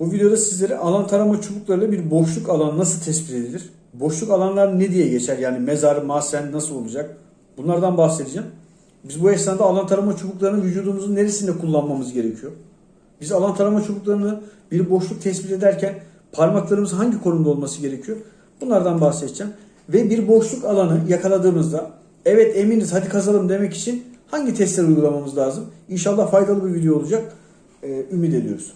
Bu videoda sizlere alan tarama çubuklarıyla bir boşluk alanı nasıl tespit edilir? Boşluk alanlar ne diye geçer? Yani mezar, mahzen nasıl olacak? Bunlardan bahsedeceğim. Biz bu esnada alan tarama çubuklarını vücudumuzun neresinde kullanmamız gerekiyor? Biz alan tarama çubuklarını bir boşluk tespit ederken parmaklarımız hangi konumda olması gerekiyor? Bunlardan bahsedeceğim. Ve bir boşluk alanı yakaladığımızda evet eminiz hadi kazalım demek için hangi testleri uygulamamız lazım? İnşallah faydalı bir video olacak. Ee, ümit ediyoruz.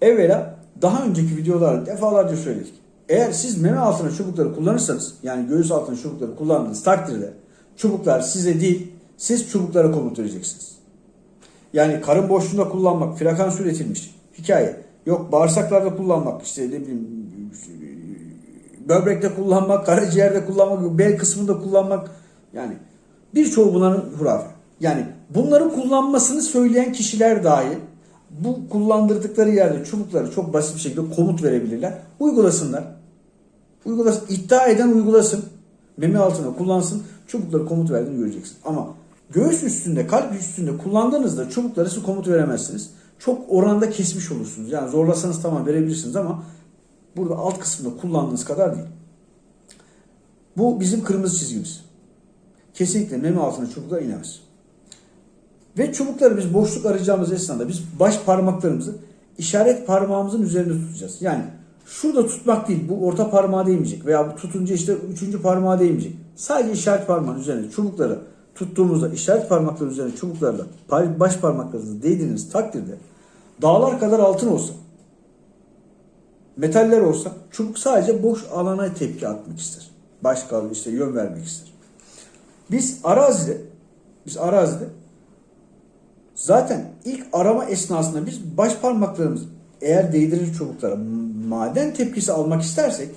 Evvela daha önceki videolarda defalarca söyledik. Eğer siz meme altına çubukları kullanırsanız yani göğüs altına çubukları kullandığınız takdirde çubuklar size değil siz çubuklara komut vereceksiniz. Yani karın boşluğunda kullanmak, frekans üretilmiş hikaye. Yok bağırsaklarda kullanmak, işte ne bileyim böbrekte kullanmak, karaciğerde kullanmak, bel kısmında kullanmak yani birçoğu bunların hurafe. Yani bunları kullanmasını söyleyen kişiler dahi bu kullandırdıkları yerde çubukları çok basit bir şekilde komut verebilirler. Uygulasınlar. Uygulasın. iddia eden uygulasın. Meme altına kullansın. Çubukları komut verdiğini göreceksin. Ama göğüs üstünde, kalp üstünde kullandığınızda çubukları siz komut veremezsiniz. Çok oranda kesmiş olursunuz. Yani zorlasanız tamam verebilirsiniz ama burada alt kısmında kullandığınız kadar değil. Bu bizim kırmızı çizgimiz. Kesinlikle meme altına çubuklar inemez. Ve çubukları biz boşluk arayacağımız esnada biz baş parmaklarımızı işaret parmağımızın üzerinde tutacağız. Yani şurada tutmak değil bu orta parmağa değmeyecek veya bu tutunca işte üçüncü parmağa değmeyecek. Sadece işaret parmağın üzerine çubukları tuttuğumuzda işaret parmakların üzerine çubuklarla baş parmaklarınızı değdiğiniz takdirde dağlar kadar altın olsa metaller olsa çubuk sadece boş alana tepki atmak ister. Başka işte yön vermek ister. Biz arazide biz arazide Zaten ilk arama esnasında biz baş parmaklarımız eğer değdirir çubuklara maden tepkisi almak istersek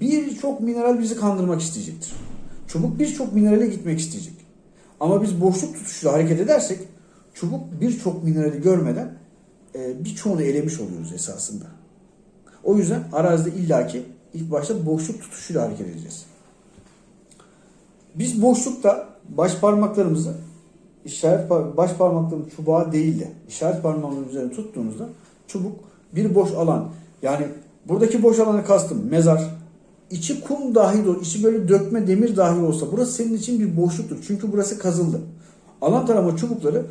birçok mineral bizi kandırmak isteyecektir. Çubuk birçok minerale gitmek isteyecek. Ama biz boşluk tutuşuyla hareket edersek çubuk birçok minerali görmeden e, birçoğunu elemiş oluyoruz esasında. O yüzden arazide illaki ilk başta boşluk tutuşuyla hareket edeceğiz. Biz boşlukta baş parmaklarımızı işaret baş parmaklarım çubuğa değil de işaret parmağımın üzerine tuttuğunuzda çubuk bir boş alan. Yani buradaki boş alanı kastım mezar. içi kum dahi de içi böyle dökme demir dahi olsa burası senin için bir boşluktur. Çünkü burası kazıldı. Alan tarama çubukları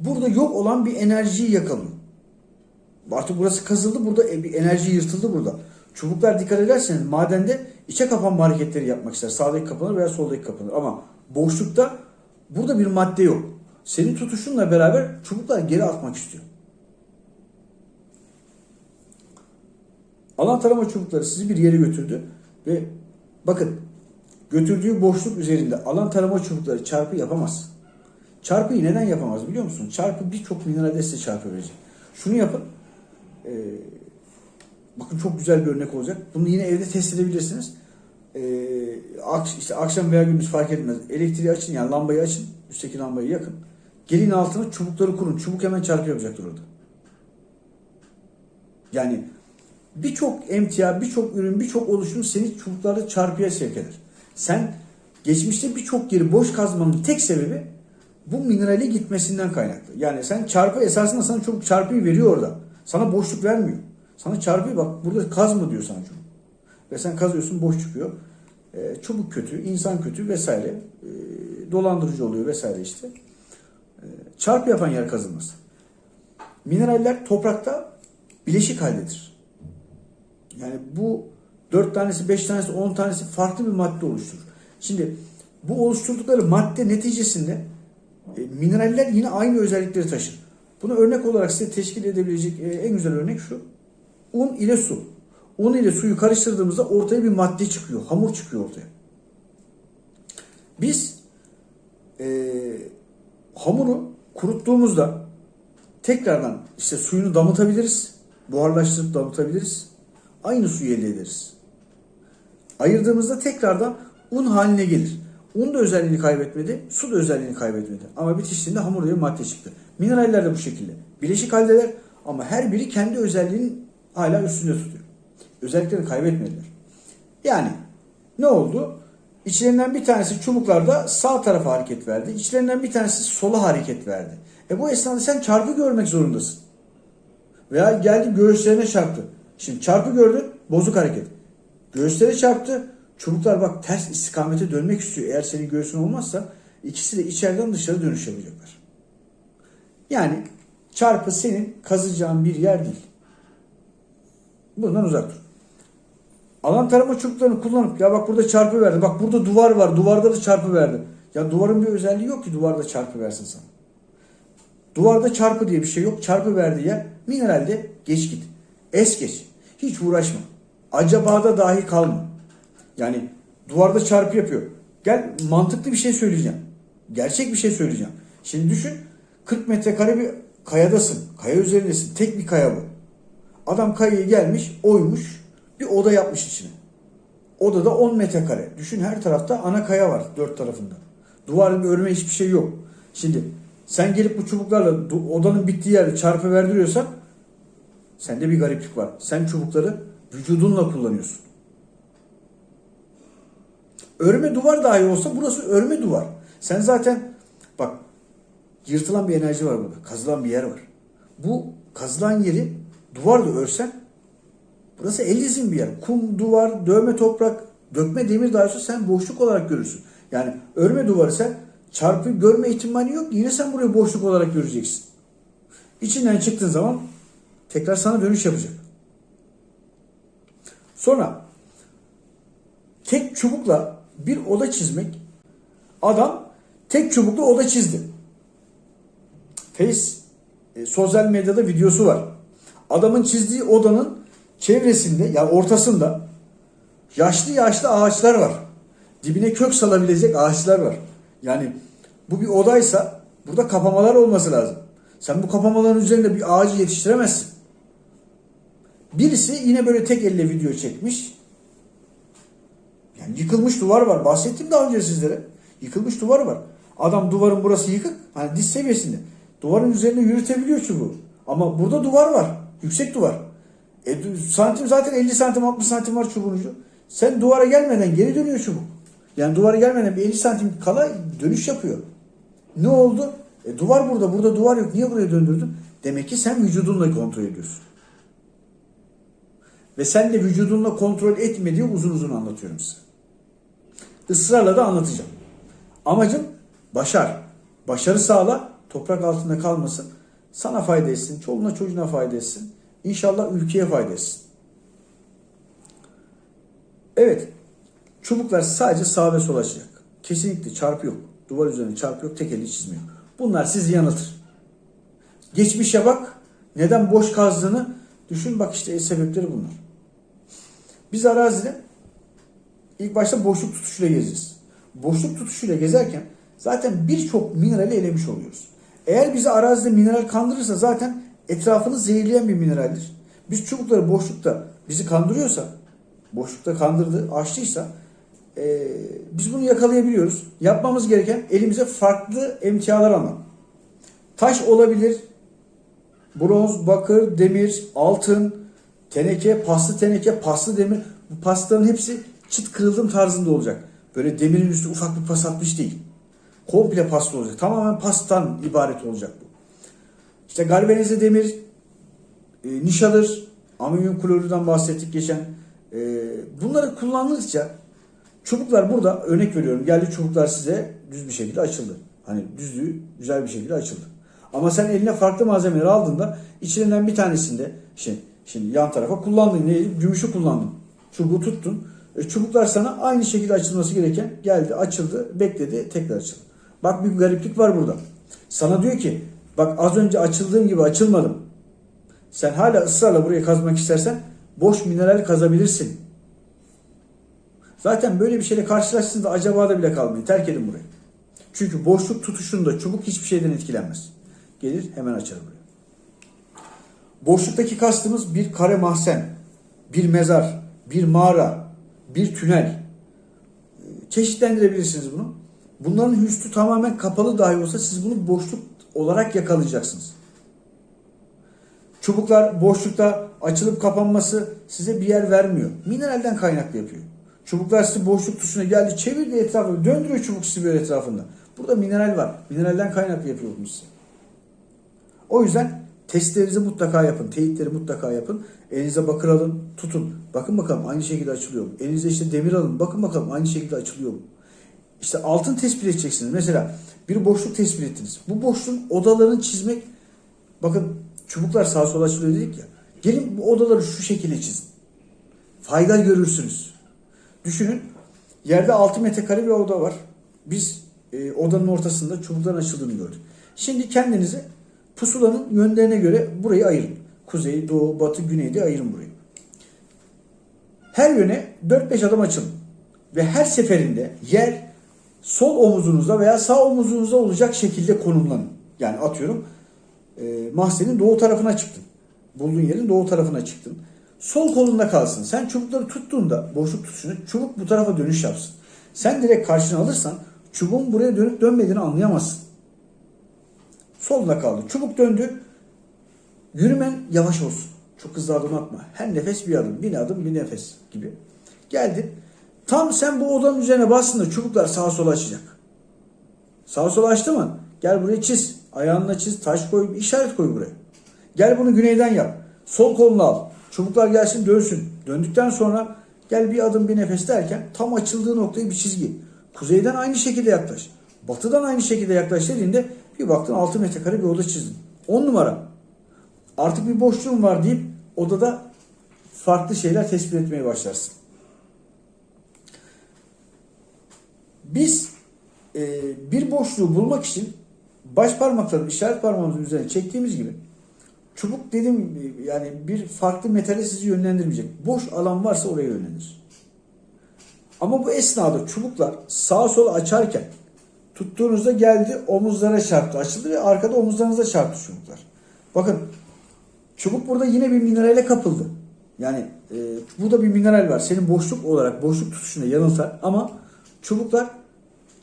burada yok olan bir enerjiyi yakalıyor. Artık burası kazıldı burada e, bir enerji yırtıldı burada. Çubuklar dikkat ederseniz madende içe kapanma hareketleri yapmak ister. Sağdaki kapanır veya soldaki kapanır. Ama boşlukta burada bir madde yok. Senin tutuşunla beraber çubuklar geri atmak istiyor. Alan tarama çubukları sizi bir yere götürdü ve bakın götürdüğü boşluk üzerinde alan tarama çubukları çarpı yapamaz. Çarpıyı neden yapamaz biliyor musun? Çarpı birçok mineralde size çarpı verecek. Şunu yapın. Ee, bakın çok güzel bir örnek olacak. Bunu yine evde test edebilirsiniz. Ee, işte akşam veya gündüz fark etmez. Elektriği açın yani lambayı açın. Üstteki lambayı yakın. Gelin altına çubukları kurun. Çubuk hemen çarpı yapacaktır orada. Yani birçok emtia, birçok ürün, birçok oluşum seni çubuklarla çarpıya sevk eder. Sen geçmişte birçok yeri boş kazmanın tek sebebi bu minerale gitmesinden kaynaklı. Yani sen çarpı esasında sana çok çarpıyı veriyor orada. Sana boşluk vermiyor. Sana çarpıyı bak burada kazma diyor sana çubuk. Ve sen kazıyorsun boş çıkıyor. E, çubuk kötü, insan kötü vesaire. E, dolandırıcı oluyor vesaire işte. E, çarpı yapan yer kazılmaz. Mineraller toprakta bileşik haldedir. Yani bu 4 tanesi, 5 tanesi, 10 tanesi farklı bir madde oluşturur. Şimdi bu oluşturdukları madde neticesinde e, mineraller yine aynı özellikleri taşır. Bunu örnek olarak size teşkil edebilecek e, en güzel örnek şu. Un ile su. Un ile suyu karıştırdığımızda ortaya bir madde çıkıyor. Hamur çıkıyor ortaya. Biz e, hamuru kuruttuğumuzda tekrardan işte suyunu damıtabiliriz. Buharlaştırıp damıtabiliriz. Aynı suyu elde ederiz. Ayırdığımızda tekrardan un haline gelir. Un da özelliğini kaybetmedi, su da özelliğini kaybetmedi. Ama bitiştiğinde hamur diye bir madde çıktı. Mineraller de bu şekilde. Bileşik haldeler ama her biri kendi özelliğinin hala üstünde tutuyor. Özelliklerini kaybetmediler. Yani ne oldu? İçlerinden bir tanesi çubuklarda sağ tarafa hareket verdi. İçlerinden bir tanesi sola hareket verdi. E bu esnada sen çarpı görmek zorundasın. Veya geldi göğüslerine çarptı. Şimdi çarpı gördün bozuk hareket. Göğüslere çarptı. Çubuklar bak ters istikamete dönmek istiyor. Eğer senin göğsün olmazsa ikisi de içeriden dışarı dönüş yapacaklar. Yani çarpı senin kazıyacağın bir yer değil. Bundan uzak dur. Alan tarama çubuklarını kullanıp ya bak burada çarpı verdi. Bak burada duvar var. Duvarda da çarpı verdi. Ya duvarın bir özelliği yok ki duvarda çarpı versin sana. Duvarda çarpı diye bir şey yok. Çarpı verdiği yer mineralde geç git. Es geç. Hiç uğraşma. Acaba da dahi kalma. Yani duvarda çarpı yapıyor. Gel mantıklı bir şey söyleyeceğim. Gerçek bir şey söyleyeceğim. Şimdi düşün 40 metrekare bir kayadasın. Kaya üzerindesin. Tek bir kaya bu. Adam kayayı gelmiş, oymuş, bir oda yapmış içine. Odada 10 metrekare. Düşün her tarafta ana kaya var dört tarafında. Duvarın örme hiçbir şey yok. Şimdi sen gelip bu çubuklarla odanın bittiği yerde çarpı verdiriyorsan sende bir gariplik var. Sen çubukları vücudunla kullanıyorsun. Örme duvar dahi olsa burası örme duvar. Sen zaten bak yırtılan bir enerji var burada. Kazılan bir yer var. Bu kazılan yeri duvarla örsen burası el dizin bir yer. Kum, duvar, dövme toprak, dökme demir dahi olsa sen boşluk olarak görürsün. Yani örme duvarı sen çarpı görme ihtimali yok. Yine sen burayı boşluk olarak göreceksin. İçinden çıktığın zaman tekrar sana dönüş yapacak. Sonra tek çubukla bir oda çizmek adam tek çubukla oda çizdi. Face e, sosyal medyada videosu var. Adamın çizdiği odanın çevresinde yani ortasında yaşlı yaşlı ağaçlar var. Dibine kök salabilecek ağaçlar var. Yani bu bir odaysa burada kapamalar olması lazım. Sen bu kapamaların üzerinde bir ağacı yetiştiremezsin. Birisi yine böyle tek elle video çekmiş. Yani yıkılmış duvar var. Bahsettim daha önce sizlere. Yıkılmış duvar var. Adam duvarın burası yıkık. Hani diz seviyesinde. Duvarın üzerine yürütebiliyor çubuğu. Ama burada duvar var. Yüksek duvar. E, santim zaten 50 santim 60 santim var çubuğun ucu. Sen duvara gelmeden geri dönüyor çubuk. Yani duvara gelmeden bir 50 santim kala dönüş yapıyor. Ne oldu? E, duvar burada. Burada duvar yok. Niye buraya döndürdün? Demek ki sen vücudunla kontrol ediyorsun. Ve sen de vücudunla kontrol etme diye uzun uzun anlatıyorum size. Israrla da anlatacağım. Amacım başar. Başarı sağla, toprak altında kalmasın. Sana fayda etsin, çoluğuna çocuğuna fayda etsin. İnşallah ülkeye fayda etsin. Evet, çubuklar sadece sağ ve sol açacak. Kesinlikle çarpı yok. Duvar üzerine çarpı yok, tek eli çizmiyor. Bunlar sizi yanıltır. Geçmişe bak, neden boş kazdığını düşün bak işte sebepleri bunlar. Biz arazide ilk başta boşluk tutuşuyla gezeceğiz. Boşluk tutuşuyla gezerken zaten birçok minerali elemiş oluyoruz. Eğer bizi arazide mineral kandırırsa zaten etrafını zehirleyen bir mineraldir. Biz çubukları boşlukta bizi kandırıyorsa, boşlukta kandırdı, açtıysa eee, biz bunu yakalayabiliyoruz. Yapmamız gereken elimize farklı emtialar almak. Taş olabilir, bronz, bakır, demir, altın, teneke, paslı teneke, paslı demir. Bu pasların hepsi çıt kırıldım tarzında olacak. Böyle demirin üstü ufak bir pas atmış değil. Komple paslı olacak. Tamamen pastan ibaret olacak bu. İşte galvanize demir, e, nişadır, amonyum klorürden bahsettik geçen. E, bunları kullandıkça çubuklar burada örnek veriyorum. Geldi çubuklar size düz bir şekilde açıldı. Hani düzlüğü güzel bir şekilde açıldı. Ama sen eline farklı malzemeleri aldığında içlerinden bir tanesinde şey, şimdi yan tarafa kullandın. Neydi? Gümüşü kullandın. Çubuğu tuttun. E, çubuklar sana aynı şekilde açılması gereken geldi, açıldı, bekledi, tekrar açıldı. Bak bir gariplik var burada. Sana diyor ki bak az önce açıldığım gibi açılmadım. Sen hala ısrarla buraya kazmak istersen boş mineral kazabilirsin. Zaten böyle bir şeyle karşılaştığında acaba da bile kalmayın. Terk edin burayı. Çünkü boşluk tutuşunda çubuk hiçbir şeyden etkilenmez. Gelir hemen açar burayı. Boşluktaki kastımız bir kare mahzen, bir mezar, bir mağara, bir tünel. Çeşitlendirebilirsiniz bunu. Bunların üstü tamamen kapalı dahi olsa siz bunu boşluk olarak yakalayacaksınız. Çubuklar boşlukta açılıp kapanması size bir yer vermiyor. Mineralden kaynaklı yapıyor. Çubuklar sizi boşluk tuşuna geldi çevirdi etrafını döndürüyor çubuk sizi böyle etrafında. Burada mineral var. Mineralden kaynaklı yapıyor bunu size. O yüzden Testlerinizi mutlaka yapın. Teyitleri mutlaka yapın. Elinize bakır alın, tutun. Bakın bakalım aynı şekilde açılıyor mu? Elinize işte demir alın. Bakın bakalım aynı şekilde açılıyor mu? İşte altın tespit edeceksiniz. Mesela bir boşluk tespit ettiniz. Bu boşluğun odalarını çizmek bakın çubuklar sağa sola açılıyor dedik ya. Gelin bu odaları şu şekilde çizin. Fayda görürsünüz. Düşünün yerde 6 metrekare bir oda var. Biz e, odanın ortasında çubukların açıldığını gördük. Şimdi kendinizi pusulanın yönlerine göre burayı ayırın. Kuzey, doğu, batı, güney diye ayırın burayı. Her yöne 4-5 adım açılın. Ve her seferinde yer sol omuzunuzda veya sağ omuzunuzda olacak şekilde konumlanın. Yani atıyorum e, mahzenin doğu tarafına çıktın. Bulduğun yerin doğu tarafına çıktın. Sol kolunda kalsın. Sen çubukları tuttuğunda boşluk tutuşunu çubuk bu tarafa dönüş yapsın. Sen direkt karşına alırsan çubuğun buraya dönüp dönmediğini anlayamazsın. Soluna kaldı. Çubuk döndü. Yürümen yavaş olsun. Çok hızlı adım atma. Her nefes bir adım. Bir adım bir nefes gibi. Geldin. Tam sen bu odanın üzerine bastığında çubuklar sağa sola açacak. Sağa sola açtı mı? Gel buraya çiz. Ayağınla çiz. Taş koy. işaret koy buraya. Gel bunu güneyden yap. Sol kolunu al. Çubuklar gelsin dönsün. Döndükten sonra gel bir adım bir nefes derken tam açıldığı noktayı bir çizgi. Kuzeyden aynı şekilde yaklaş. Batıdan aynı şekilde yaklaş dediğinde bir baktın 6 metrekare bir oda çizdin. 10 numara. Artık bir boşluğun var deyip odada farklı şeyler tespit etmeye başlarsın. Biz e, bir boşluğu bulmak için baş parmakların işaret parmağımızın üzerine çektiğimiz gibi çubuk dedim yani bir farklı metale sizi yönlendirmeyecek. Boş alan varsa oraya yönlenir. Ama bu esnada çubuklar sağa sola açarken tuttuğunuzda geldi omuzlara çarptı açıldı ve arkada omuzlarınıza çarptı çubuklar. Bakın çubuk burada yine bir minerale kapıldı. Yani e, burada bir mineral var. Senin boşluk olarak boşluk tutuşunda yanıltar ama çubuklar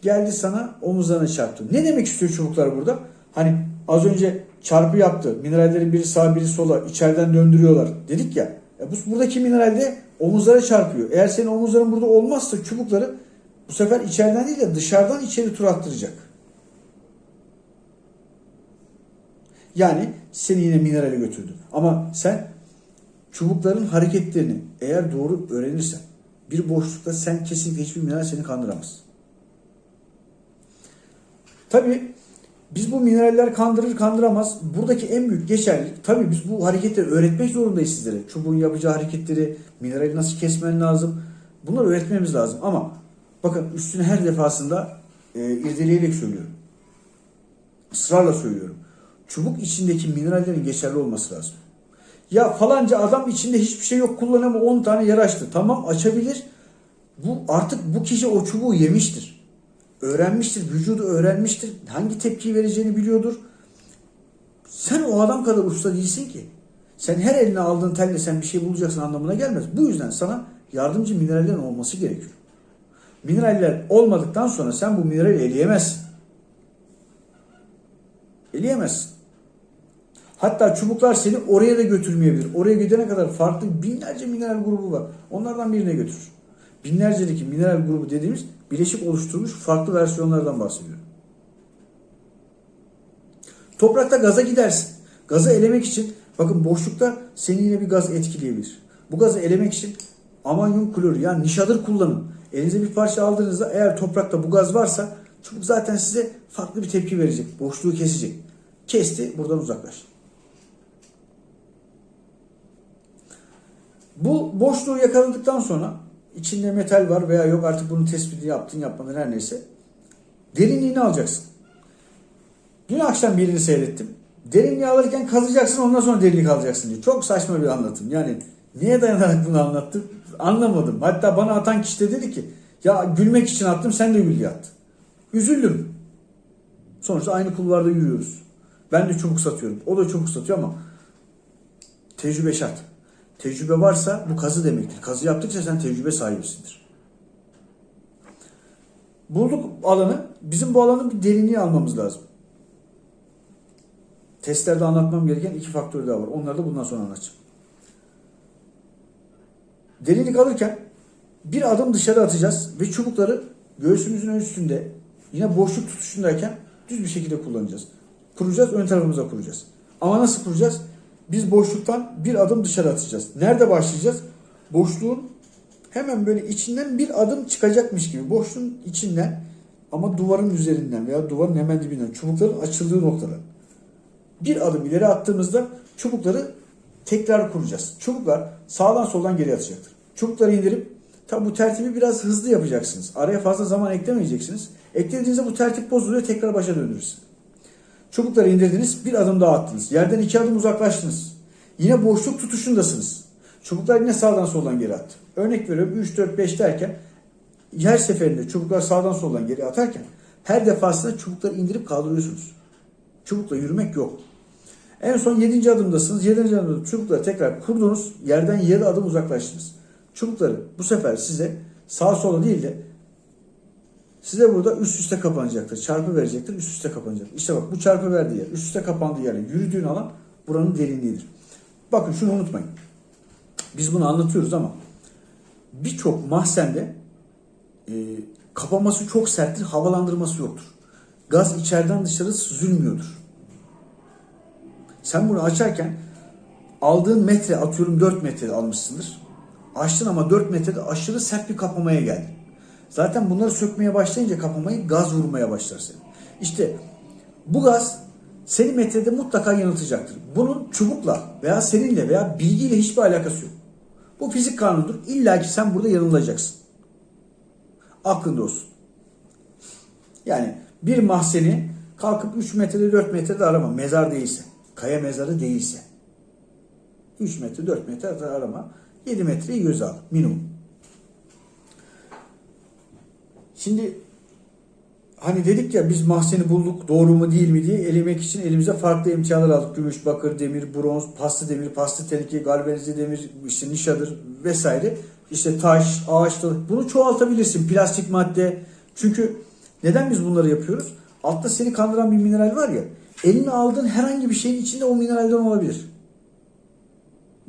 geldi sana omuzlarına çarptı. Ne demek istiyor çubuklar burada? Hani az önce çarpı yaptı. Minerallerin biri sağa biri sola içeriden döndürüyorlar dedik ya. E bu, buradaki mineral de omuzlara çarpıyor. Eğer senin omuzların burada olmazsa çubukları bu sefer içeriden değil de dışarıdan içeri tur attıracak. Yani seni yine minerale götürdü. Ama sen çubukların hareketlerini eğer doğru öğrenirsen bir boşlukta sen kesinlikle hiçbir mineral seni kandıramaz. Tabi biz bu mineraller kandırır kandıramaz. Buradaki en büyük geçerlilik tabi biz bu hareketleri öğretmek zorundayız sizlere. Çubuğun yapacağı hareketleri, minerali nasıl kesmen lazım. Bunları öğretmemiz lazım ama bakın üstüne her defasında e, irdeleyerek söylüyorum. Israrla söylüyorum. Çubuk içindeki minerallerin geçerli olması lazım. Ya falanca adam içinde hiçbir şey yok kullanamıyor 10 tane yer. Tamam açabilir. Bu artık bu kişi o çubuğu yemiştir. Öğrenmiştir, vücudu öğrenmiştir. Hangi tepkiyi vereceğini biliyordur. Sen o adam kadar usta değilsin ki. Sen her eline aldığın telle sen bir şey bulacaksın anlamına gelmez. Bu yüzden sana yardımcı minerallerin olması gerekiyor. Mineraller olmadıktan sonra sen bu minerali eleyemezsin. Eleyemezsin. Hatta çubuklar seni oraya da götürmeyebilir. Oraya gidene kadar farklı binlerce mineral grubu var. Onlardan birine götürür. Binlercedeki mineral grubu dediğimiz bileşik oluşturmuş farklı versiyonlardan bahsediyorum. Toprakta gaza gidersin. Gazı elemek için bakın boşlukta seni yine bir gaz etkileyebilir. Bu gazı elemek için amonyum klorür yani nişadır kullanın. Elinize bir parça aldığınızda eğer toprakta bu gaz varsa çubuk zaten size farklı bir tepki verecek. Boşluğu kesecek. Kesti buradan uzaklaş. Bu boşluğu yakaladıktan sonra içinde metal var veya yok artık bunu tespiti yaptın yapmadın her neyse. Derinliğini alacaksın. Dün akşam birini seyrettim. Derinliği alırken kazacaksın ondan sonra derinlik alacaksın diye. Çok saçma bir anlatım. Yani niye dayanarak bunu anlattım anlamadım. Hatta bana atan kişi de dedi ki ya gülmek için attım sen de gül at. Üzüldüm. Sonuçta aynı kulvarda yürüyoruz. Ben de çubuk satıyorum. O da çubuk satıyor ama tecrübe şart. Tecrübe varsa bu kazı demektir. Kazı yaptıkça sen tecrübe sahibisindir. Bulduk alanı. Bizim bu alanın bir derinliği almamız lazım. Testlerde anlatmam gereken iki faktör daha var. Onları da bundan sonra anlatacağım. Derinlik alırken bir adım dışarı atacağız ve çubukları göğsümüzün üstünde yine boşluk tutuşundayken düz bir şekilde kullanacağız. Kuracağız, ön tarafımıza kuracağız. Ama nasıl kuracağız? Biz boşluktan bir adım dışarı atacağız. Nerede başlayacağız? Boşluğun hemen böyle içinden bir adım çıkacakmış gibi. Boşluğun içinden ama duvarın üzerinden veya duvarın hemen dibinden çubukların açıldığı noktadan bir adım ileri attığımızda çubukları tekrar kuracağız. Çubuklar sağdan soldan geri atacaktır. Çubukları indirip tabi bu tertibi biraz hızlı yapacaksınız. Araya fazla zaman eklemeyeceksiniz. Eklediğinizde bu tertip bozuluyor tekrar başa döndürürsün. Çubukları indirdiniz bir adım daha attınız. Yerden iki adım uzaklaştınız. Yine boşluk tutuşundasınız. Çubuklar yine sağdan soldan geri attı. Örnek veriyorum 3, 4, 5 derken her seferinde çubuklar sağdan soldan geri atarken her defasında çubukları indirip kaldırıyorsunuz. Çubukla yürümek yok. En son 7. adımdasınız. 7. adımda çubukları tekrar kurdunuz. Yerden 7 adım uzaklaştınız. Çubukları bu sefer size sağa sola değil de size burada üst üste kapanacaktır. Çarpı verecektir. Üst üste kapanacak. İşte bak bu çarpı verdiği yer. Üst üste kapandığı yer. Yürüdüğün alan buranın derinliğidir. Bakın şunu unutmayın. Biz bunu anlatıyoruz ama birçok mahzende e, kapaması çok serttir. Havalandırması yoktur. Gaz içeriden dışarı süzülmüyordur. Sen bunu açarken aldığın metre atıyorum 4 metre almışsındır. Açtın ama 4 metrede aşırı sert bir kapamaya geldin. Zaten bunları sökmeye başlayınca kapamayı gaz vurmaya başlar seni. İşte bu gaz seni metrede mutlaka yanıltacaktır. Bunun çubukla veya seninle veya bilgiyle hiçbir alakası yok. Bu fizik kanunudur. İlla ki sen burada yanılacaksın. Aklında olsun. Yani bir mahzeni kalkıp 3 metrede 4 metrede arama. Mezar değilse. Kaya mezarı değilse. 3 metre 4 metre arama. 7 metreyi göze al. Minimum. Şimdi hani dedik ya biz mahzeni bulduk doğru mu değil mi diye elemek için elimize farklı emtialar aldık. Gümüş, bakır, demir, bronz, paslı demir, paslı teneke, galvanize demir, işte nişadır vesaire. İşte taş, ağaç, bunu çoğaltabilirsin. Plastik madde. Çünkü neden biz bunları yapıyoruz? Altta seni kandıran bir mineral var ya. Eline aldığın herhangi bir şeyin içinde o mineralden olabilir.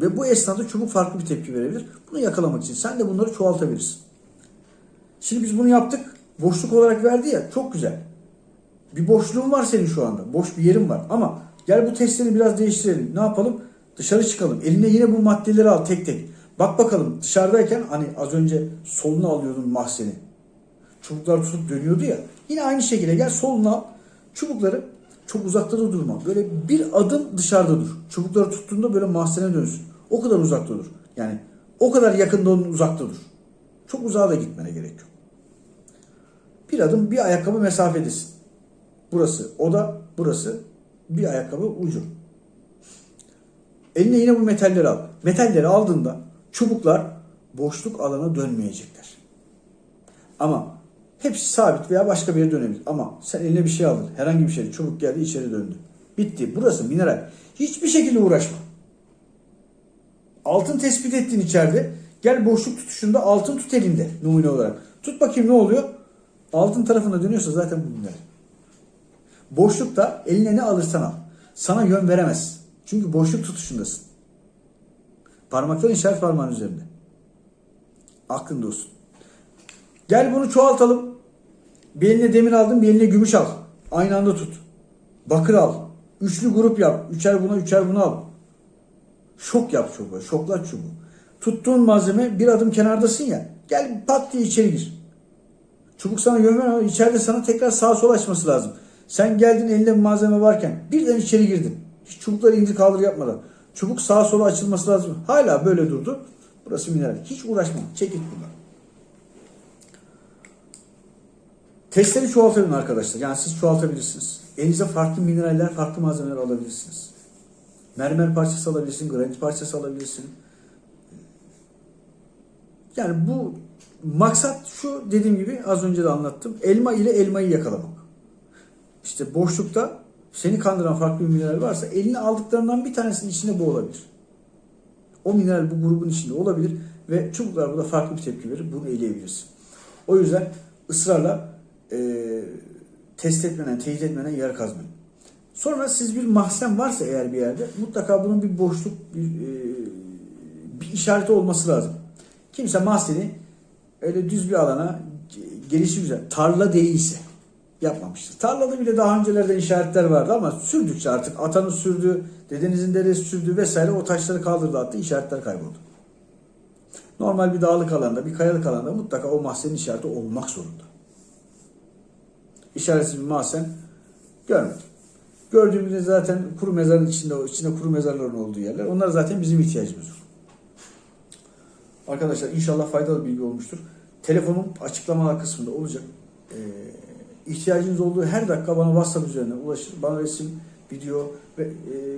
Ve bu esnada çubuk farklı bir tepki verebilir. Bunu yakalamak için sen de bunları çoğaltabilirsin. Şimdi biz bunu yaptık. Boşluk olarak verdi ya çok güzel. Bir boşluğun var senin şu anda. Boş bir yerin var. Ama gel bu testleri biraz değiştirelim. Ne yapalım? Dışarı çıkalım. Eline yine bu maddeleri al tek tek. Bak bakalım dışarıdayken hani az önce solunu alıyordun mahzeni. Çubuklar tutup dönüyordu ya. Yine aynı şekilde gel soluna al. Çubukları çok uzakta da durma. Böyle bir adım dışarıda dur. Çubukları tuttuğunda böyle mahzene dönsün. O kadar uzakta dur. Yani o kadar yakında onun uzakta dur. Çok uzağa da gitmene gerek yok. Bir adım bir ayakkabı mesafedesin. Burası oda, burası bir ayakkabı ucu. Eline yine bu metalleri al. Metalleri aldığında çubuklar boşluk alana dönmeyecekler. Ama hepsi sabit veya başka bir yere dönebilir. Ama sen eline bir şey aldın. Herhangi bir şey. Çubuk geldi içeri döndü. Bitti. Burası mineral. Hiçbir şekilde uğraşma. Altın tespit ettin içeride. Gel boşluk tutuşunda altın tut elinde numune olarak. Tut bakayım ne oluyor? Altın tarafına dönüyorsa zaten bu mineral. Boşlukta eline ne alırsan al. Sana yön veremez. Çünkü boşluk tutuşundasın. Parmakların işaret parmağın üzerinde. Aklında olsun. Gel bunu çoğaltalım. Bir eline demir aldın, bir eline gümüş al. Aynı anda tut. Bakır al. Üçlü grup yap. Üçer buna, üçer buna al. Şok yap çubuğu. Şoklat çubuğu. Tuttuğun malzeme bir adım kenardasın ya. Gel pat diye içeri gir. Çubuk sana yön vermiyor. İçeride sana tekrar sağa sola açması lazım. Sen geldin elinde bir malzeme varken birden içeri girdin. Hiç çubukları indir kaldır yapmadan. Çubuk sağa sola açılması lazım. Hala böyle durdu. Burası mineral. Hiç uğraşma. Çekil buradan. Testleri çoğaltabilin arkadaşlar. Yani siz çoğaltabilirsiniz. Elinize farklı mineraller, farklı malzemeler alabilirsiniz. Mermer parçası alabilirsin, granit parçası alabilirsin. Yani bu maksat şu dediğim gibi az önce de anlattım. Elma ile elmayı yakalamak. İşte boşlukta seni kandıran farklı bir mineral varsa eline aldıklarından bir tanesinin içinde bu olabilir. O mineral bu grubun içinde olabilir ve çubuklar burada farklı bir tepki verir. Bunu eleyebilirsin. O yüzden ısrarla e, test etmeden, teyit etmeden yer kazmayın. Sonra siz bir mahzen varsa eğer bir yerde mutlaka bunun bir boşluk, bir, e, bir işareti olması lazım. Kimse mahzeni öyle düz bir alana gelişi güzel, tarla değilse, yapmamıştır. Tarlada bile daha öncelerden işaretler vardı ama sürdükçe artık atanın sürdüğü, dedenizin dedesi sürdüğü vesaire o taşları kaldırdı attı işaretler kayboldu. Normal bir dağlık alanda, bir kayalık alanda mutlaka o mahzenin işareti olmak zorunda. İşaretsiz bir mahzen görmedim. Gördüğümüzde zaten kuru mezarın içinde, içinde kuru mezarların olduğu yerler. Onlar zaten bizim ihtiyacımız. Arkadaşlar inşallah faydalı bilgi olmuştur. Telefonum açıklamalar kısmında olacak. Ee, ihtiyacınız olduğu her dakika bana WhatsApp üzerinden ulaşır. Bana resim, video ve e,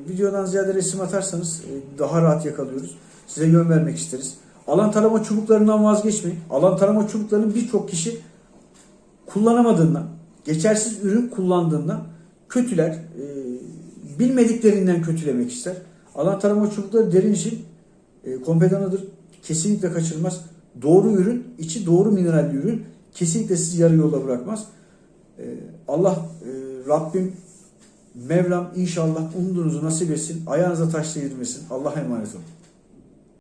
videodan ziyade resim atarsanız e, daha rahat yakalıyoruz. Size yön vermek isteriz. Alan tarama çubuklarından vazgeçmeyin. Alan tarama çubuklarının birçok kişi kullanamadığından, geçersiz ürün kullandığından kötüler, e, bilmediklerinden kötülemek ister. Alan tarama çubukları derin işin e, kompedanıdır. Kesinlikle kaçırmaz. Doğru ürün, içi doğru mineralli ürün kesinlikle sizi yarı yolda bırakmaz. E, Allah e, Rabbim Mevlam inşallah umduğunuzu nasip etsin. Ayağınıza taş değdirmesin. Allah'a emanet olun.